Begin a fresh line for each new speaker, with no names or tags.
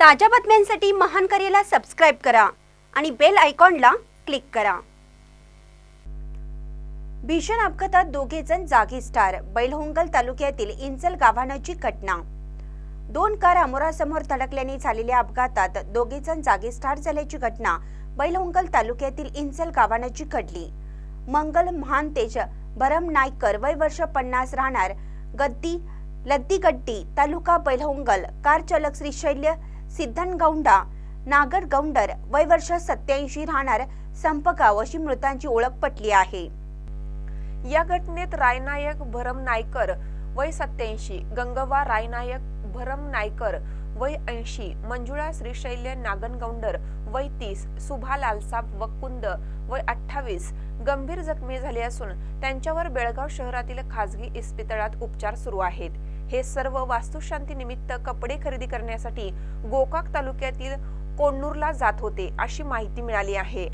ताज्या बातम्यांसाठी महान करेला सबस्क्राईब करा आणि बेल आयकॉनला क्लिक करा. भीषण अपघातात दोघे जण जागीच ठार. बैलहोंगल तालुक्यातील इंचल गावानाची घटना. दोन कार अमोरासमोर धडकल्याने झालेल्या अपघातात दोघे जण जागीच ठार झाल्याची घटना बैलहोंगल तालुक्यातील इंचल गावानाची घडली. मंगल महानतेज भरम नायकर वय वर्ष पन्नास राहणार गद्दी लद्दीगड्डी तालुका बैलहोंगल. कार चालक श्री शैल्य सिद्धनगौंडा नागड गौंडर वय वर्ष सत्याऐंशी राहणार संपगाव अशी मृतांची ओळख पटली आहे.
या घटनेत रायनायक भरम नायकर वय सत्याऐंशी गंगवा रायनायक भरम नायकर वय ऐंशी मंजुळा श्रीशैल्य नागनगौंडर वय तीस सुभा लालसाब वकुंद वय अठ्ठावीस गंभीर जखमी झाले असून त्यांच्यावर बेळगाव शहरातील खासगी इस्पितळात उपचार सुरू आहेत. हे सर्व वास्तुशांती निमित्त कपडे खरेदी करण्यासाठी गोकाक तालुक्यातील कोण्णूरला जात होते अशी माहिती मिळाली आहे.